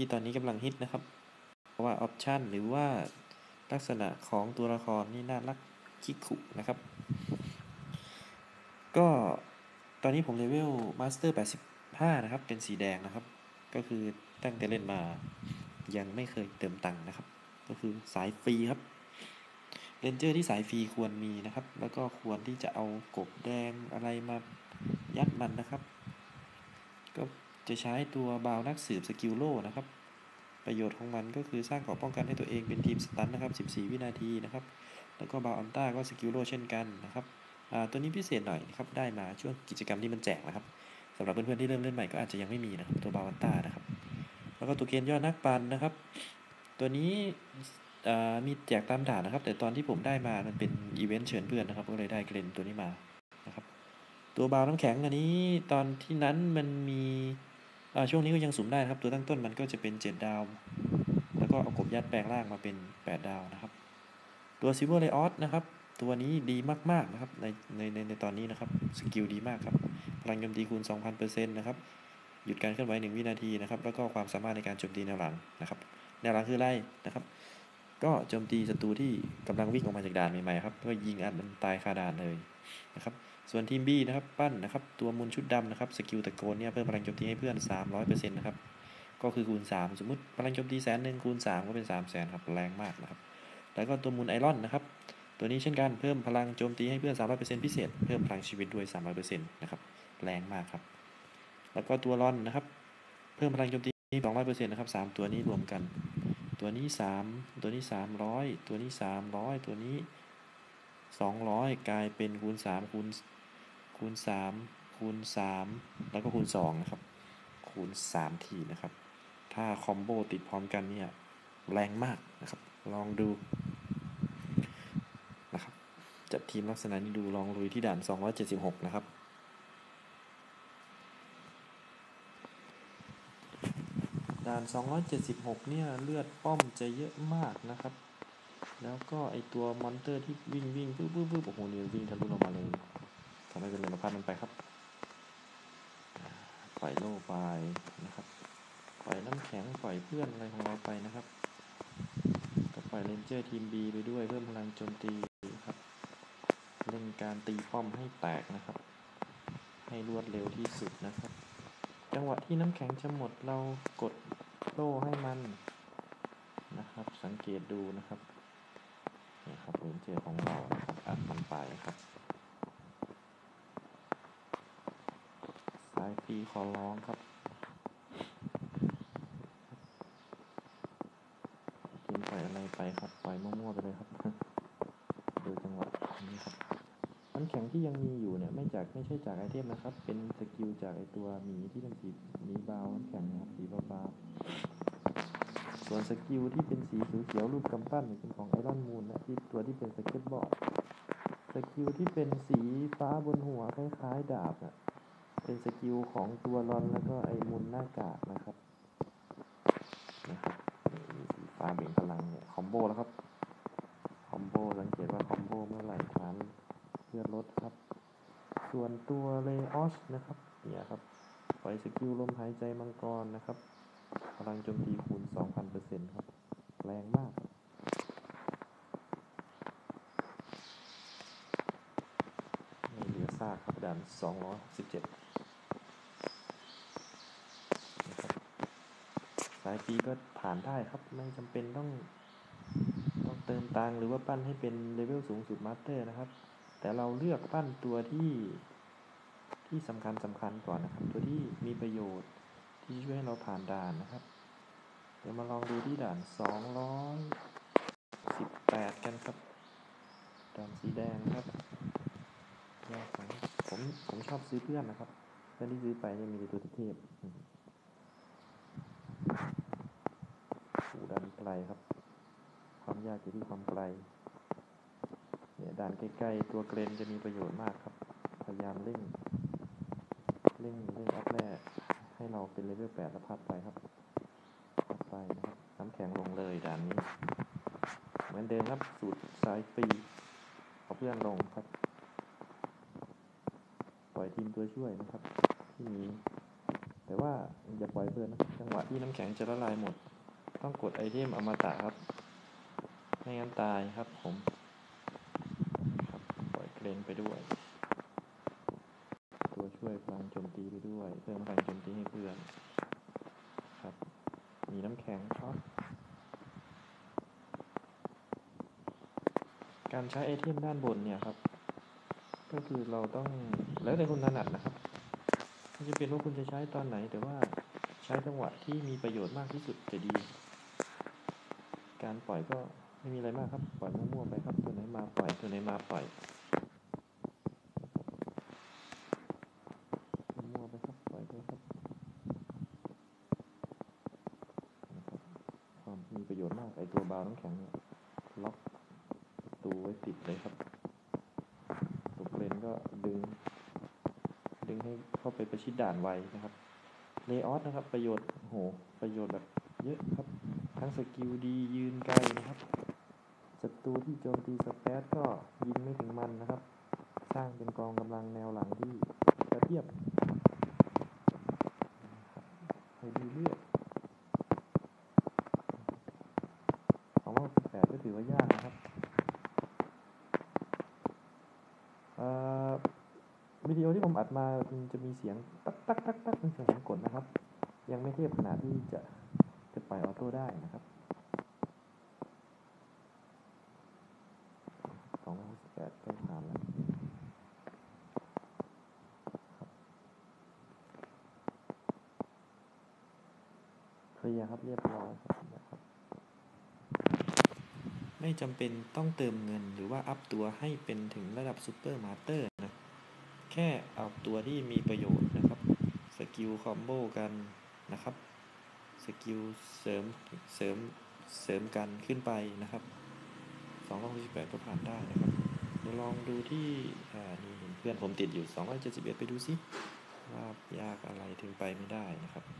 ที่ตอนนี้กำลังฮิตนะครับ เพราะว่าออปชันหรือว่าลักษณะของตัวละครนี่น่ารักคิคุนะครับ ก็ตอนนี้ผมเลเวลมาสเตอร์85 นะครับ เป็นสีแดงนะครับ ก็คือตั้งแต่เล่นมายังไม่เคยเติมตังค์นะครับ ก็คือสายฟรีครับเรนเจอร์ที่สายฟรีควรมีนะครับ แล้วก็ควรที่จะเอากบแดงอะไรมายัดมันนะครับ ก็ จะใช้ตัวบาวนักสืบสกิลโลนะครับ ประโยชน์ของมันก็คือสร้างเกราะป้องกันให้ตัวเองเป็นทีมสตันนะครับ 14 วินาทีนะครับ แล้วก็บาวอันต้าก็สกิลโลเช่นกันนะครับตัวนี้พิเศษหน่อยนะครับ ได้มาช่วงกิจกรรมที่มันแจกนะครับสำหรับเพื่อนๆที่เริ่มเล่นใหม่ก็อาจจะยังไม่มีนะครับตัวบาวอันต้านะครับ แล้วก็ตัวเกณฑ์ยอดนักปันนะครับ ตัวนี้มีแจกตามด่านนะครับ แต่ตอนที่ผมได้มามันเป็นอีเวนต์เชิญเพื่อนนะครับ ก็เลยได้เกรนตัวนี้มานะครับ ตัวบาวน้ำแข็งอันนี้ตอนที่นั้นมันมี ช่วงนี้ก็ยังสุ่มได้นะครับตัวตั้งต้นมันก็จะเป็น 7 ดาว แล้วก็เอากบยัดแปลงร่างมาเป็น 8 ดาวนะครับ ตัวซิลเวอร์เลออสนะครับ ตัวนี้ดีมากๆนะครับในในในในตอนนี้นะครับสกิลดีมากครับพลังโจมตีคูณ 2,000%นะครับหยุดการเคลื่อนไหว1วินาทีนะครับแล้วก็ความสามารถในการโจมตีแนวหลังนะครับแนวหลังคืออะไรนะครับ ก็โจมตีศัตรูที่กำลังวิ่งออกมาจากด่านใหม่ๆครับก็ยิงอัดมันตายคาด่านเลยนะครับ ส่วนทีม B นะครับปั้นนะครับตัวมูลชุดดำนะครับสกิลตะโกนเนี่ยเพิ่มพลังโจมตีให้เพื่อน 300%นะครับก็คือคูณ 3 สมมติพลังโจมตีแสนหนึ่งคูณ 3 ก็เป็น 3 0 0แสนครับแรงมากนะครับแล้วก็ตัวมูลไอรอนนะครับตัวนี้เช่นกันเพิ่มพลังโจมตีให้เพื่อน 300%พิเศษเพิ่มพลังชีวิตด้วย 300%นะครับแรงมากครับแล้วก็ตัวรอนนะครับเพิ่มพลังโจมตี200%นะครับ3ตัวนี้รวมกัน ตัวนี้สามตัวนี้สามร้อยตัวนี้สามร้อยตัวนี้ สองร้อยกลายเป็นคูณสามคูณคูณสามคูณสามแล้วก็คูณสองนะครับ คูณสามทีนะครับ ถ้าคอมโบติดพร้อมกันเนี่ยแรงมากนะครับ ลองดูนะครับ จัดทีมลักษณะนี้ดูลองลุยที่ด่าน 276 นะครับด่าน 276 เนี่ย เลือดป้อมจะเยอะมากนะครับ แล้วก็ไอตัวมอนเตอร์ที่วิ่งวิ่งปึ๊บปึ๊บปึ๊บโอ้โหเนี่ยวิ่งทะลุลงมาเลยทำให้เป็นเรนพัดมันไปครับปล่อยโล่ไปนะครับ ปล่อยน้ำแข็งปล่อยเพื่อนอะไรของเราไปนะครับ ก็ปล่อยเลนเจอร์ทีม B ไปด้วยเพิ่มพลังโจมตีครับ เล่นการตีป้อมให้แตกนะครับ ให้รวดเร็วที่สุดนะครับ จังหวะที่น้ำแข็งจะหมดเรากดโล่ให้มันนะครับ สังเกตดูนะครับนี่ครับเลนเจ อร์ของเรานะครับอัดมันไปครับสายฟีขอร้องครับกินปล่อยอะไรไปครับปล่อยมั่วๆไปเลยครับดูจังหวะนี้ครับน้ำแข็งที่ยังมีอยู่เนี่ยไม่จากไม่ใช่จากไอเทมนะครับ เป็นสกิลจากไอตัวหมีที่เป็นสีหมีบาวน้ำแข็งนะครับสีบาว ส่วนสกิลที่เป็นสีเขียวรูปกำปั้นเป็นของไอรอนมูนนะที่ตัวที่เป็นสเก็ตบอร์ดสกิลที่เป็นสีฟ้าบนหัวคล้ายๆดาบอะเป็นสกิลของตัวรอนแล้วก็ไอมูนหน้ากากนะครับนะครับมีสีฟ้าเบ่งพลังเนี่ยคอมโบแล้วครับคอมโบสังเกตว่าคอมโบเมื่อไหร่ฐานเพื่อลดครับ ส่วนตัวเลออสนะครับเนี่ยครับปล่อยสกิลลมหายใจมังกรนะครับ พลังโจมตีคูณ 2,000%ครับ แรงมากไม่เหลือซากครับด่าน217นะครับสายปีก็ผ่านได้ครับ ไม่จำเป็นต้อง ต้องเติมตังหรือว่าปั้นให้เป็นเลเวลสูงสุดมาสเตอร์นะครับ แต่เราเลือกปั้นตัวที่ที่สำคัญสำคัญก่อนนะครับ ตัวที่มีประโยชน์ ที่ช่วยให้เราผ่านด่านนะครับ เดี๋ยวมาลองดูที่ด่าน 218 กันครับ ด่านสีแดงครับผมผมชอบซื้อเพื่อนนะครับ เพื่อนที่ซื้อไปจะมีตัวเทพผูดันไกลครับ ความยากอยู่ที่ความไกลเนี่ยด่านใกล้ๆตัวเกรนจะมีประโยชน์มากครับ พยายามเร่งเร่งเร่งอัพแร่ ให้เราเป็นเลเวลแปดแล้วพัดไปครับพัดไปนะครับ น้ำแข็งลงเลยด่านนี้ เหมือนเดิมครับสูตรสายฟรีเอาเพื่อนลงครับ ปล่อยทีมตัวช่วยนะครับ ที่มี แต่ว่าอย่าปล่อยเพลินนะจังหวะที่น้ำแข็งจะละลายหมด ต้องกดไอเทมอมตะครับไม่งั้นตายครับผมครับปล่อยเกรนไปด้วย ตัวช่วยพลังโจมตีไปด้วย เพิ่มพลังโจมตีให้เพื่อนครับ มีน้ำแข็งครับ การใช้ไอเทมด้านบนเนี่ยครับ ก็คือเราต้องแล้วแต่คุณถนัดนะครับไม่จะเป็นว่าคุณจะใช้ตอนไหน แต่ว่าใช้จังหวะที่มีประโยชน์มากที่สุดจะดี การปล่อยก็ไม่มีอะไรมากครับ ปล่อยมั่วๆไปครับ ตัวไหนมาปล่อย ตัวไหนมาปล่อยมั่วๆไปครับปล่อยไปครับนะครับความมีประโยชน์มากไอ ตัวบาร์น้ำแข็งล็อกประตูไว้ติดเลยครับตัวเกรนก็ดึง ดึงให้เข้าไปประชิดด่านไวนะครับเลออสนะครับ ประโยชน์โหประโยชน์แบบเยอะครับ ทั้งสกิลดียืนไกลนะครับศัตรูที่โจมตีสเปซก็ยิงไม่ถึงมันนะครับ สร้างเป็นกองกำลังแนวหลังที่กระเทียบให้ดีเลือดของว่าแปดก็ถือว่ายากนะครับเอ่อ วิดีโอที่ผมอัดมามันจะมีเสียงตักตักตักตักเป็นเสียงกดนะครับ ยังไม่เทียบขนาดที่จะจะปล่อยออโต้ได้นะครับสองร้อยหกสิบแปดใกล้ผ่านแล้วครับเคลียครับเรียบร้อยครับนะครับ ไม่จำเป็นต้องเติมเงินหรือว่าอัพตัวให้เป็นถึงระดับซูเปอร์มาสเตอร์ ค่เอาตัวที่มีประโยชน์นะครับ สกิลคอมโบกันนะครับ สกิลเสริมเสริมเสริมกันขึ้นไปนะครับ268ก็ผ่านได้นะครับเดี๋ยวลองดูที่อ่านี่เห็นเพื่อนผมติดอยู่ 271 ไปดูสิว่ายากอะไรถึงไปไม่ได้นะครับ71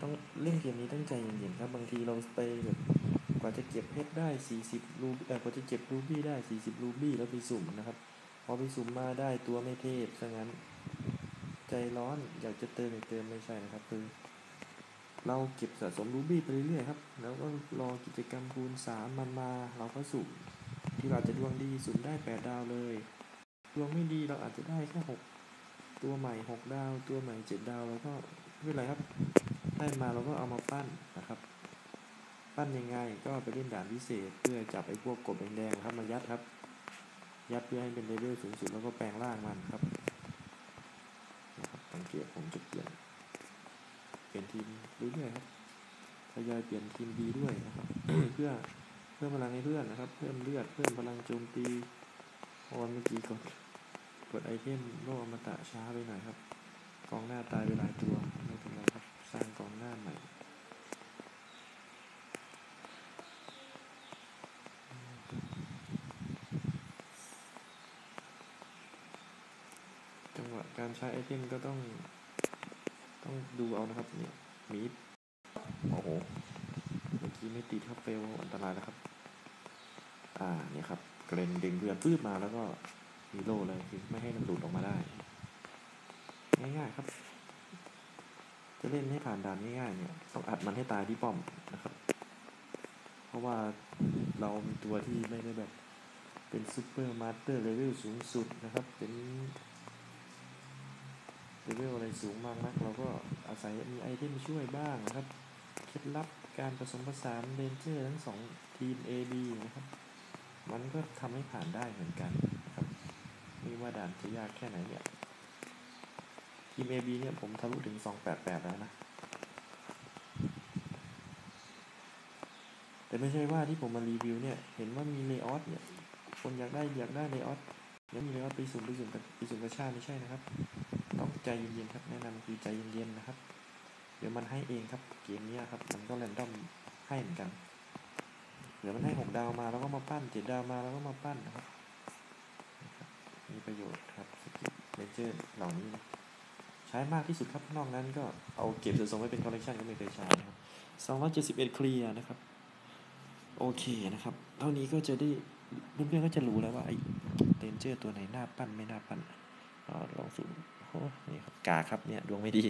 ต้องเล่นเกมนี้ตั้งใจเย็นๆครับ บางทีเราไปแบบ กว่าจะเก็บเพชรได้ 40 รูเอ่อกว่าจะเก็บรูบี้ได้ 40 รูบี้แล้วไปสุ่มนะครับ พอไปสุ่มมาได้ตัวไม่เทพซะงั้น ใจร้อนอยากจะเติมอยากเติมไม่ใช่นะครับคือเราเก็บสะสมรูบี้ไปเรื่อยๆครับ แล้วก็รอกิจกรรมคูณ3มันมาเราก็สุ่ม ที่เราจะดวงดีสุ่มได้ 8 ดาวเลย ดวงไม่ดีเราอาจจะได้แค่ 6 ตัวใหม่ 6 ดาว ตัวใหม่ 7 ดาว แล้วก็ไม่เป็นไรครับ ได้มาเราก็เอามาปั้น ปั้นยังไงก็ไปเล่นด่านพิเศษเพื่อจับไอ้พวกกบแดงๆครับมายัดครับ ยัดเพื่อให้เป็นเลเวลสูงสุดแล้วก็แปลงร่างมันครับนะครับสังเกตผมจะเปลี่ยนเปลี่ยนทีมเรื่อยๆครับทยอยเปลี่ยนทีมดีด้วยนะครับ เพื่อเพิ่มพลังให้เพื่อนนะครับ เพิ่มเลือดเพิ่มพลังโจมตีโอนเมื่อกี้กดกดไอเทมโลอมตะช้าไปหน่อยครับกองหน้าตายไปหลายตัวไม่เป็นไรครับ สร้างกองหน้าใหม่ จังหวะการ ใช้ไอเทมก็ต้อง ต้องดูเอานะครับเนี่ยมีดโอ้โหเมื่อกี้ไม่ติดครับเฟลอันตรายแล้วครับ อ่าเนี่ยครับเกรนดึงเพื่อนปื้ดมาแล้วก็มีโลเลยคือไม่ให้มันหลุดออกมาได้ ง่ายๆครับ จะเล่นให้ผ่านด่านง่ายๆเนี่ยต้องอัดมันให้ตายที่ป้อมนะครับ เพราะว่าเรามีตัวที่ไม่ได้แบบเป็นซูเปอร์มาสเตอร์เลเวลสูงสุดนะครับ เป็น เลเวลอะไรสูงมากนัก เราก็อาศัยมีไอเทมช่วยบ้างนะครับ เคล็ดลับการผสมผสานเรนเจอร์ทั้งสองทีม AB นะครับ มันก็ทำให้ผ่านได้เหมือนกันนะครับไม่ว่าด่านจะยากแค่ไหนเนี่ย ทีม AB เนี่ยผมทะลุถึง 288 แล้วนะแต่ไม่ใช่ว่าที่ผมมารีวิวเนี่ย เห็นว่ามีเลออสเนี่ย คนอยากได้อยากได้เลออสเดี๋ยวมีเลออสไปสุ่มไปสุ่มกับไปสุ่มกระชาติไม่ใช่นะครับ ใจเย็นๆครับแนะนำคือใจเย็นๆนะครับ เดี๋ยวมันให้เองครับเกมนี้ครับมันก็แรนดอมให้เหมือนกันเดี๋ยวมันให้หกดาวมาแล้วก็มาปั้นเจ็ดดาวมาแล้วก็มาปั้นนะครับ มีประโยชน์ครับสกิเลเจอร์เหล่านี้ใช้มากที่สุดครับนอกนั้นก็เอาเก็บสะสมไว้เป็นคอลเลกชันก็ไม่เคยใช้นะครับ271เคลียร์นะครับ โอเคนะครับ เท่านี้ก็จะได้เพื่อนๆก็จะรู้แล้วว่าไอ้เลนเจอร์ตัวไหนหน้าปั้นไม่หน้าปั้นลองสูม นี่ครับกาครับเนี่ยดวงไม่ดี